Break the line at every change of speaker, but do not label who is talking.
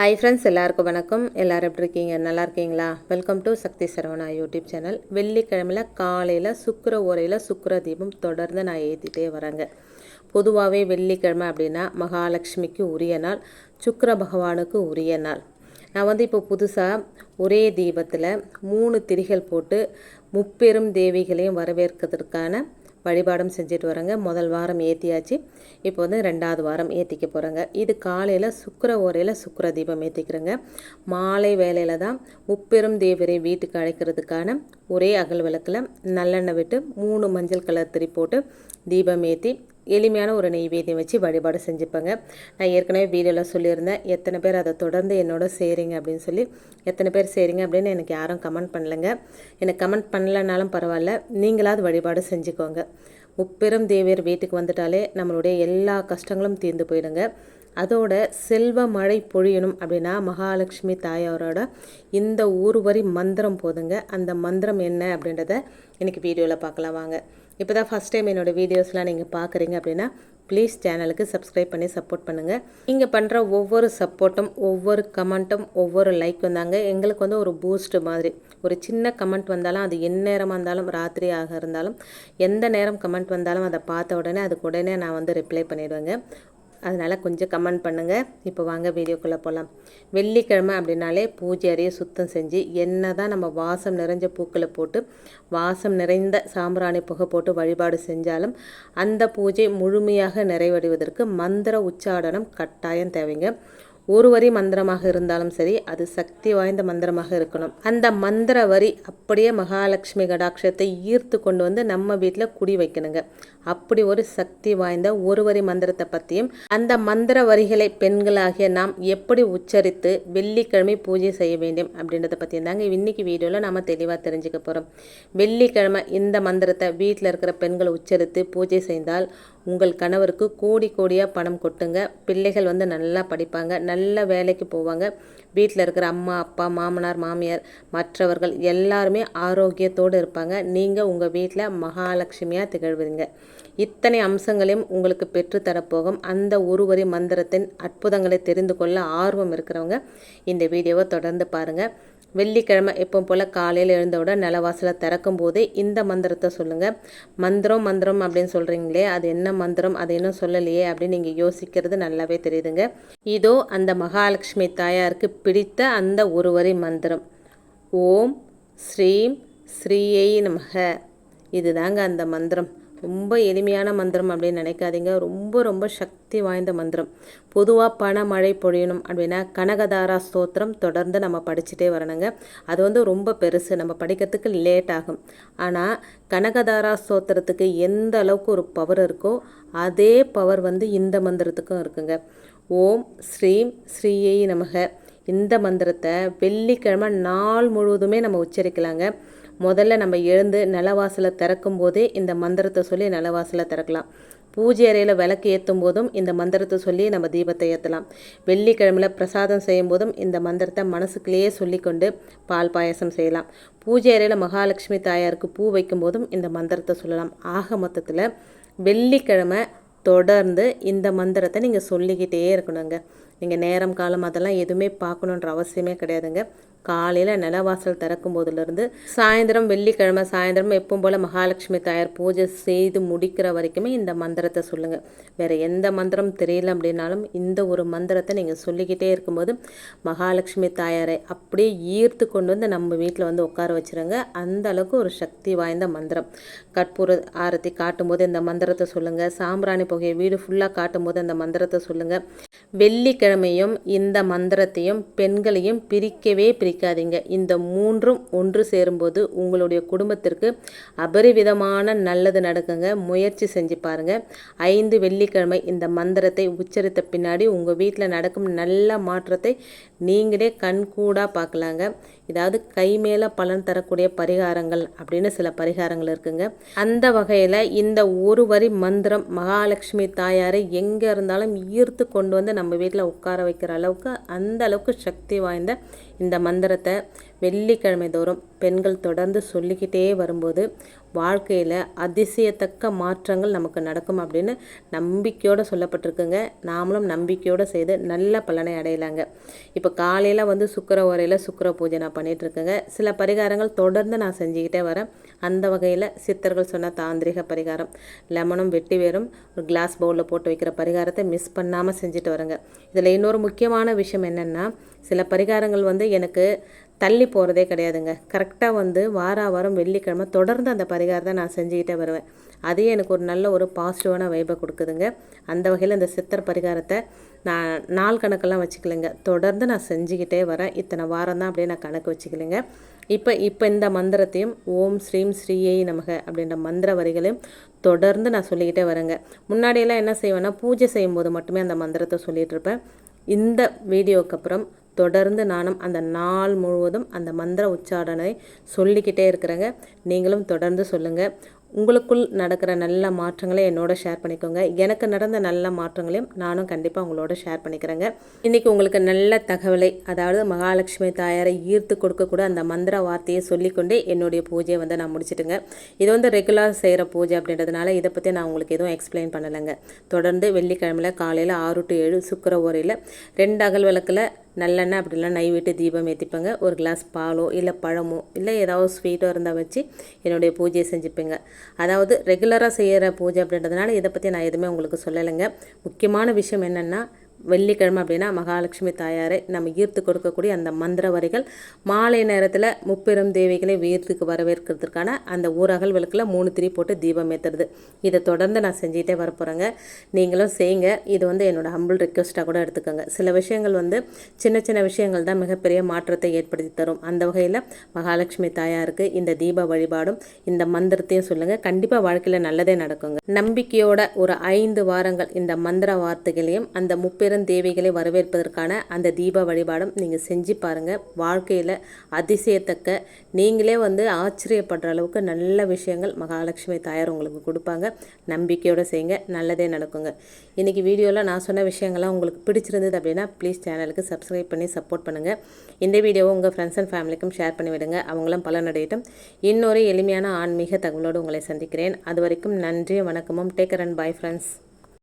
hi friends எல்லாருக்கும் வணக்கம் எல்லோரும் எப்படி இருக்கீங்க நல்லா இருக்கீங்களா welcome to Shakti Saravana YouTube channel வெள்ளிக்கிழமையில் காலையில் சுக்கர உரையில் சுக்கர தீபம் தொடர்ந்து நான் ஏற்றிட்டே வரேங்க பொதுவாகவே வெள்ளிக்கிழமை அப்படின்னா மகாலட்சுமிக்கு உரிய நாள் சுக்கர பகவானுக்கு உரிய நாள் நான் வந்து இப்போ புதுசாக ஒரே தீபத்தில் மூணு திரிகள் போட்டு முப்பெரும் தேவிகளையும் வரவேற்கிறதுக்கான வழிபாடும் செஞ்சுட்டு வரோங்க முதல் வாரம் ஏற்றியாச்சு இப்போ வந்து ரெண்டாவது வாரம் ஏற்றிக்க போகிறேங்க இது காலையில் சுக்கர ஓரையில் சுக்கர தீபம் ஏற்றிக்கிறேங்க மாலை வேலையில் தான் முப்பெரும் தேவரை வீட்டுக்கு அழைக்கிறதுக்கான ஒரே அகல் விளக்கில் நல்லெண்ணெய் விட்டு மூணு மஞ்சள் கலர் திரி போட்டு தீபம் ஏற்றி எளிமையான ஒரு நெய்வேத்தியம் வச்சு வழிபாடு செஞ்சுப்பேங்க நான் ஏற்கனவே வீடியோவில் சொல்லியிருந்தேன் எத்தனை பேர் அதை தொடர்ந்து என்னோட செய்கிறீங்க அப்படின்னு சொல்லி எத்தனை பேர் செய்கிறீங்க அப்படின்னு எனக்கு யாரும் கமெண்ட் பண்ணலைங்க எனக்கு கமெண்ட் பண்ணலைனாலும் பரவாயில்ல நீங்களாவது வழிபாடு செஞ்சுக்கோங்க முப்பெரும் தேவியர் வீட்டுக்கு வந்துட்டாலே நம்மளுடைய எல்லா கஷ்டங்களும் தீர்ந்து போயிடுங்க அதோட செல்வ மழை பொழியணும் அப்படின்னா மகாலட்சுமி தாயாரோட இந்த ஊர்வரி மந்திரம் போதுங்க அந்த மந்திரம் என்ன அப்படின்றத எனக்கு வீடியோவில் பார்க்கலாம் வாங்க இப்போ தான் ஃபஸ்ட் டைம் என்னோடய வீடியோஸ்லாம் நீங்கள் பார்க்குறீங்க அப்படின்னா ப்ளீஸ் சேனலுக்கு சப்ஸ்கிரைப் பண்ணி சப்போர்ட் பண்ணுங்கள் நீங்கள் பண்ணுற ஒவ்வொரு சப்போர்ட்டும் ஒவ்வொரு கமெண்ட்டும் ஒவ்வொரு லைக் வந்தாங்க எங்களுக்கு வந்து ஒரு பூஸ்ட் மாதிரி ஒரு சின்ன கமெண்ட் வந்தாலும் அது என் நேரமாக இருந்தாலும் ராத்திரி ஆக இருந்தாலும் எந்த நேரம் கமெண்ட் வந்தாலும் அதை பார்த்த உடனே அதுக்கு உடனே நான் வந்து ரிப்ளை பண்ணிடுவேங்க அதனால் கொஞ்சம் கமெண்ட் பண்ணுங்கள் இப்போ வாங்க வீடியோக்குள்ளே போகலாம் வெள்ளிக்கிழமை அப்படின்னாலே பூஜை அறையை சுத்தம் செஞ்சு என்ன தான் நம்ம வாசம் நிறைஞ்ச பூக்களை போட்டு வாசம் நிறைந்த சாம்பிராணி புகை போட்டு வழிபாடு செஞ்சாலும் அந்த பூஜை முழுமையாக நிறைவடைவதற்கு மந்திர உச்சாடனம் கட்டாயம் தேவைங்க ஒரு வரி மந்திரமாக இருந்தாலும் சரி அது சக்தி வாய்ந்த மந்திரமாக இருக்கணும் அந்த மந்திர வரி அப்படியே மகாலட்சுமி கடாட்சத்தை ஈர்த்து கொண்டு வந்து நம்ம வீட்டில் குடி வைக்கணுங்க அப்படி ஒரு சக்தி வாய்ந்த ஒரு வரி மந்திரத்தை பற்றியும் அந்த மந்திர வரிகளை பெண்களாகிய நாம் எப்படி உச்சரித்து வெள்ளிக்கிழமை பூஜை செய்ய வேண்டும் அப்படின்றத பற்றியும் தாங்க இன்றைக்கி வீடியோவில் நம்ம தெளிவாக தெரிஞ்சுக்க போகிறோம் வெள்ளிக்கிழமை இந்த மந்திரத்தை வீட்டில் இருக்கிற பெண்கள் உச்சரித்து பூஜை செய்தால் உங்கள் கணவருக்கு கோடி கோடியாக பணம் கொட்டுங்க பிள்ளைகள் வந்து நல்லா படிப்பாங்க நல்ல வேலைக்கு போவாங்க வீட்டில் இருக்கிற அம்மா அப்பா மாமனார் மாமியார் மற்றவர்கள் எல்லாருமே ஆரோக்கியத்தோடு இருப்பாங்க நீங்கள் உங்கள் வீட்டில் மகாலட்சுமியாக திகழ்வீங்க இத்தனை அம்சங்களையும் உங்களுக்கு பெற்றுத்தரப்போகும் அந்த ஒருவரி மந்திரத்தின் அற்புதங்களை தெரிந்து கொள்ள ஆர்வம் இருக்கிறவங்க இந்த வீடியோவை தொடர்ந்து பாருங்கள் வெள்ளிக்கிழமை எப்போ போல் காலையில் எழுந்தவுடன் நிலவாசலை திறக்கும் போது இந்த மந்திரத்தை சொல்லுங்கள் மந்திரம் மந்திரம் அப்படின்னு சொல்கிறீங்களே அது என்ன மந்திரம் அது இன்னும் சொல்லலையே அப்படின்னு நீங்கள் யோசிக்கிறது நல்லாவே தெரியுதுங்க இதோ அந்த மகாலட்சுமி தாயாருக்கு பிடித்த அந்த ஒருவரி மந்திரம் ஓம் ஸ்ரீம் ஸ்ரீயை நமக இதுதாங்க அந்த மந்திரம் ரொம்ப எளிமையான மந்திரம் அப்படின்னு நினைக்காதீங்க ரொம்ப ரொம்ப சக்தி வாய்ந்த மந்திரம் பொதுவாக பண மழை பொழியணும் அப்படின்னா கனகதாரா ஸ்தோத்திரம் தொடர்ந்து நம்ம படிச்சுட்டே வரணுங்க அது வந்து ரொம்ப பெருசு நம்ம படிக்கிறதுக்கு லேட் ஆகும் ஆனால் கனகதாரா ஸ்தோத்திரத்துக்கு எந்த அளவுக்கு ஒரு பவர் இருக்கோ அதே பவர் வந்து இந்த மந்திரத்துக்கும் இருக்குங்க ஓம் ஸ்ரீம் ஸ்ரீயை நமக இந்த மந்திரத்தை வெள்ளிக்கிழமை நாள் முழுவதுமே நம்ம உச்சரிக்கலாங்க முதல்ல நம்ம எழுந்து நிலவாசலை திறக்கும் போதே இந்த மந்திரத்தை சொல்லி நிலவாசலை திறக்கலாம் பூஜை அறையில் விளக்கு ஏற்றும் போதும் இந்த மந்திரத்தை சொல்லி நம்ம தீபத்தை ஏற்றலாம் வெள்ளிக்கிழமையில் பிரசாதம் செய்யும் போதும் இந்த மந்திரத்தை மனசுக்குள்ளேயே சொல்லிக்கொண்டு பால் பாயசம் செய்யலாம் பூஜை அறையில் மகாலட்சுமி தாயாருக்கு பூ வைக்கும் போதும் இந்த மந்திரத்தை சொல்லலாம் ஆக மொத்தத்தில் வெள்ளிக்கிழமை தொடர்ந்து இந்த மந்திரத்தை நீங்கள் சொல்லிக்கிட்டே இருக்கணுங்க நீங்கள் நேரம் காலம் அதெல்லாம் எதுவுமே பார்க்கணுன்ற அவசியமே கிடையாதுங்க காலையில் நிலவாசல் திறக்கும் போதுலேருந்து சாயந்தரம் வெள்ளிக்கிழமை சாயந்தரம் எப்பவும் போல் மகாலட்சுமி தாயார் பூஜை செய்து முடிக்கிற வரைக்குமே இந்த மந்திரத்தை சொல்லுங்கள் வேறு எந்த மந்திரம் தெரியல அப்படின்னாலும் இந்த ஒரு மந்திரத்தை நீங்கள் சொல்லிக்கிட்டே இருக்கும்போது மகாலட்சுமி தாயாரை அப்படியே ஈர்த்து கொண்டு வந்து நம்ம வீட்டில் வந்து உட்கார வச்சுருங்க அந்த அளவுக்கு ஒரு சக்தி வாய்ந்த மந்திரம் கற்பூர ஆரத்தி காட்டும் போது இந்த மந்திரத்தை சொல்லுங்கள் சாம்பிராணி புகையை வீடு ஃபுல்லாக காட்டும் போது அந்த மந்திரத்தை சொல்லுங்கள் வெள்ளிக்கிழமை திங்கட்கிழமையும் இந்த மந்திரத்தையும் பெண்களையும் பிரிக்கவே பிரிக்காதீங்க இந்த மூன்றும் ஒன்று சேரும்போது உங்களுடைய குடும்பத்திற்கு அபரிவிதமான நல்லது நடக்குங்க முயற்சி செஞ்சு பாருங்க ஐந்து வெள்ளிக்கிழமை இந்த மந்திரத்தை உச்சரித்த பின்னாடி உங்கள் வீட்டில் நடக்கும் நல்ல மாற்றத்தை நீங்களே கண்கூடாக பார்க்கலாங்க இதாவது கை மேலே பலன் தரக்கூடிய பரிகாரங்கள் அப்படின்னு சில பரிகாரங்கள் இருக்குங்க அந்த வகையில் இந்த ஒரு வரி மந்திரம் மகாலட்சுமி தாயாரை எங்கே இருந்தாலும் ஈர்த்து கொண்டு வந்து நம்ம வீட்டில் உட்கார வைக்கிற அளவுக்கு அந்த அளவுக்கு சக்தி வாய்ந்த இந்த மந்திரத்தை வெள்ளிக்கிழமை தோறும் பெண்கள் தொடர்ந்து சொல்லிக்கிட்டே வரும்போது வாழ்க்கையில் அதிசயத்தக்க மாற்றங்கள் நமக்கு நடக்கும் அப்படின்னு நம்பிக்கையோடு சொல்லப்பட்டிருக்குங்க நாமளும் நம்பிக்கையோடு செய்து நல்ல பலனை அடையலாங்க இப்போ காலையில் வந்து சுக்கர உரையில் சுக்கர பூஜை நான் பண்ணிகிட்ருக்கேங்க சில பரிகாரங்கள் தொடர்ந்து நான் செஞ்சுக்கிட்டே வரேன் அந்த வகையில் சித்தர்கள் சொன்ன தாந்திரிக பரிகாரம் லெமனும் வெட்டி வேறும் ஒரு கிளாஸ் பவுலில் போட்டு வைக்கிற பரிகாரத்தை மிஸ் பண்ணாமல் செஞ்சுட்டு வரேங்க இதில் இன்னொரு முக்கியமான விஷயம் என்னென்னா சில பரிகாரங்கள் வந்து எனக்கு தள்ளி போகிறதே கிடையாதுங்க கரெக்டாக வந்து வார வாரம் வெள்ளிக்கிழமை தொடர்ந்து அந்த பரிகாரத்தை நான் செஞ்சுக்கிட்டே வருவேன் அதே எனக்கு ஒரு நல்ல ஒரு பாசிட்டிவான வைபை கொடுக்குதுங்க அந்த வகையில் இந்த சித்தர் பரிகாரத்தை நான் நாள் கணக்கெல்லாம் வச்சுக்கலைங்க தொடர்ந்து நான் செஞ்சுக்கிட்டே வரேன் இத்தனை வாரம் தான் அப்படியே நான் கணக்கு வச்சுக்கலைங்க இப்போ இப்போ இந்த மந்திரத்தையும் ஓம் ஸ்ரீம் ஸ்ரீயை நமக அப்படின்ற மந்திர வரிகளையும் தொடர்ந்து நான் சொல்லிக்கிட்டே வரேங்க முன்னாடியெல்லாம் என்ன செய்வேன்னா பூஜை செய்யும்போது மட்டுமே அந்த மந்திரத்தை சொல்லிகிட்டு இருப்பேன் இந்த வீடியோக்கு அப்புறம் தொடர்ந்து நானும் அந்த நாள் முழுவதும் அந்த மந்திர உச்சாரணை சொல்லிக்கிட்டே இருக்கிறேங்க நீங்களும் தொடர்ந்து சொல்லுங்கள் உங்களுக்குள் நடக்கிற நல்ல மாற்றங்களை என்னோட ஷேர் பண்ணிக்கோங்க எனக்கு நடந்த நல்ல மாற்றங்களையும் நானும் கண்டிப்பாக உங்களோட ஷேர் பண்ணிக்கிறேங்க இன்றைக்கி உங்களுக்கு நல்ல தகவலை அதாவது மகாலட்சுமி தாயாரை ஈர்த்து கொடுக்கக்கூட அந்த மந்திர வார்த்தையை சொல்லிக்கொண்டே என்னுடைய பூஜையை வந்து நான் முடிச்சுட்டுங்க இது வந்து ரெகுலர் செய்கிற பூஜை அப்படின்றதுனால இதை பற்றி நான் உங்களுக்கு எதுவும் எக்ஸ்பிளைன் பண்ணலைங்க தொடர்ந்து வெள்ளிக்கிழமையில் காலையில் ஆறு டு ஏழு சுக்கர ஓரையில் ரெண்டு அகல் விளக்கில் நல்லெண்ணெய் அப்படிலாம் நை விட்டு தீபம் ஏற்றிப்பேங்க ஒரு கிளாஸ் பாலோ இல்லை பழமோ இல்லை ஏதாவது ஸ்வீட்டோ இருந்தால் வச்சு என்னுடைய பூஜையை செஞ்சுப்பேங்க அதாவது ரெகுலராக செய்கிற பூஜை அப்படின்றதுனால இதை பற்றி நான் எதுவுமே உங்களுக்கு சொல்லலைங்க முக்கியமான விஷயம் என்னென்னா வெள்ளிக்கிழமை அப்படின்னா மகாலட்சுமி தாயாரை நம்ம ஈர்த்து கொடுக்கக்கூடிய அந்த மந்திர வரிகள் மாலை நேரத்தில் முப்பெரும் தேவிகளை உயிர்த்துக்கு வரவேற்கிறதுக்கான அந்த ஊரகல் விளக்கில் மூணு திரி போட்டு தீபம் ஏற்றுறது இதை தொடர்ந்து நான் செஞ்சுட்டே வரப்போகிறேங்க நீங்களும் செய்யுங்க இது வந்து என்னோடய ஹம்பிள் ரிக்வஸ்ட்டாக கூட எடுத்துக்கோங்க சில விஷயங்கள் வந்து சின்ன சின்ன விஷயங்கள் தான் மிகப்பெரிய மாற்றத்தை ஏற்படுத்தி தரும் அந்த வகையில் மகாலட்சுமி தாயாருக்கு இந்த தீப வழிபாடும் இந்த மந்திரத்தையும் சொல்லுங்கள் கண்டிப்பாக வாழ்க்கையில் நல்லதே நடக்குங்க நம்பிக்கையோட ஒரு ஐந்து வாரங்கள் இந்த மந்திர வார்த்தைகளையும் அந்த முப்பெரும் சந்திரன் தேவிகளை வரவேற்பதற்கான அந்த தீப வழிபாடும் நீங்கள் செஞ்சு பாருங்கள் வாழ்க்கையில் அதிசயத்தக்க நீங்களே வந்து ஆச்சரியப்படுற அளவுக்கு நல்ல விஷயங்கள் மகாலட்சுமி தாயார் உங்களுக்கு கொடுப்பாங்க நம்பிக்கையோடு செய்யுங்க நல்லதே நடக்குங்க இன்றைக்கி வீடியோவில் நான் சொன்ன விஷயங்கள்லாம் உங்களுக்கு பிடிச்சிருந்தது அப்படின்னா ப்ளீஸ் சேனலுக்கு சப்ஸ்கிரைப் பண்ணி சப்போர்ட் பண்ணுங்கள் இந்த வீடியோவை உங்கள் ஃப்ரெண்ட்ஸ் அண்ட் ஃபேமிலிக்கும் ஷேர் பண்ணிவிடுங்க அவங்களும் பலனடையட்டும் இன்னொரு எளிமையான ஆன்மீக தகவலோடு உங்களை சந்திக்கிறேன் அது வரைக்கும் நன்றி வணக்கமும் டேக் அண்ட் பாய் ஃப்ரெண்ட்ஸ்